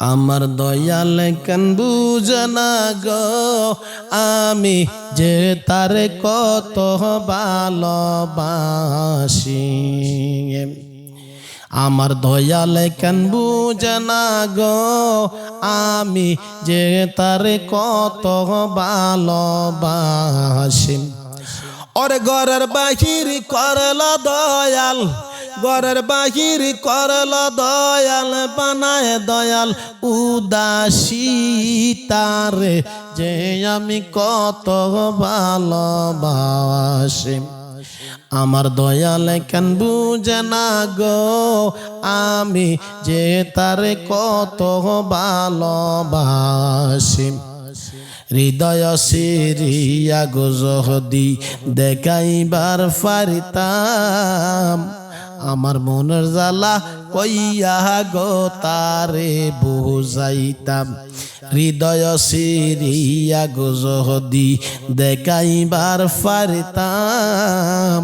আমার দয়াল কেন বুঝে না গো? আমি যে তার কত ভালোবাসি। আমার দয়াল কেন বুঝে না গো? আমি যে তার কত ভালোবাসি। ওরে ঘরের বাহির করল দয়াল। ঘরের বাহির করল দয়াল, বানায় দয়াল, উদাসী তারে। যে আমি কত ভালোবাসি, আমার দয়াল কেন বুঝে না গো? আমি যে তারে কত ভালোবাসি, হৃদয় সিরিয়া গোজহদি দেখাইবার ফারিতাম আমার মনের জ্বালা কইয়া গো তারে বুঝাইতাম। হৃদয় সিরিয়া গোজহদি দেখাইবার ফারিতাম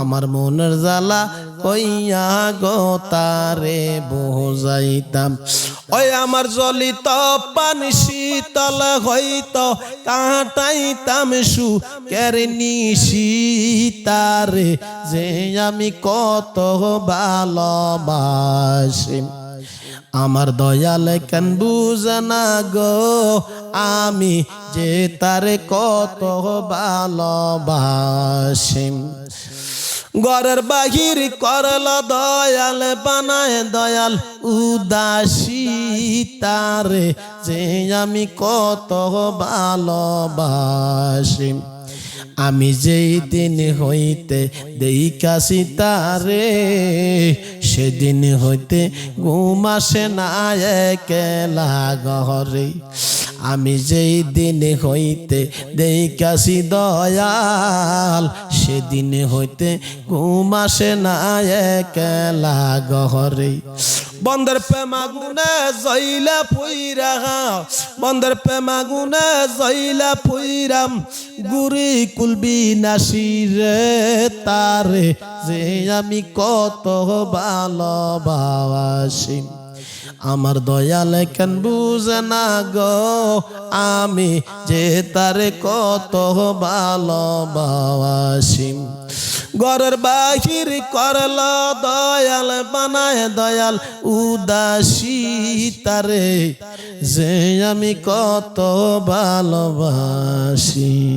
আমার মনের জ্বালা কইয়া গো তারে বুঝাইতাম। ওই আমার জলিত পানি শীতল হইত, কাটাইতাম সু কেরনি সীতারে যে আমি কত ভালোবাসি। আমার দয়াল কেন বুঝে না গো, আমি যে তারে কত ভালোবাসি। ঘরের বাহির করল দয়াল, বানায় দয়াল উদাসী তারে যে আমি কত ভালোবাসি। আমি যেই দিন হইতে দেইকাছি তারে, সেদিন হইতে ঘুম আসে না একেলা ঘরে। আমি যেই দিন হইতে দেইকাছি দয়াল, সেদিন হইতে ঘুম আসে না একেলা ঘরে বন্দর প্রেমাগুনে জইলা পুইরা, বন্দর প্রেমাগুনে জইলা পুইরাম গুরি কুলবি নাসিরে তারে, যে আমি কত ভালোবাসি। আমার দয়াল কেন বুঝে না গো? আমি যে তারে কত ভালোবাসি। ঘরের বাহির করল দয়াল, বানায় দয়াল, উদাসী তারে, যে আমি কত ভালোবাসি।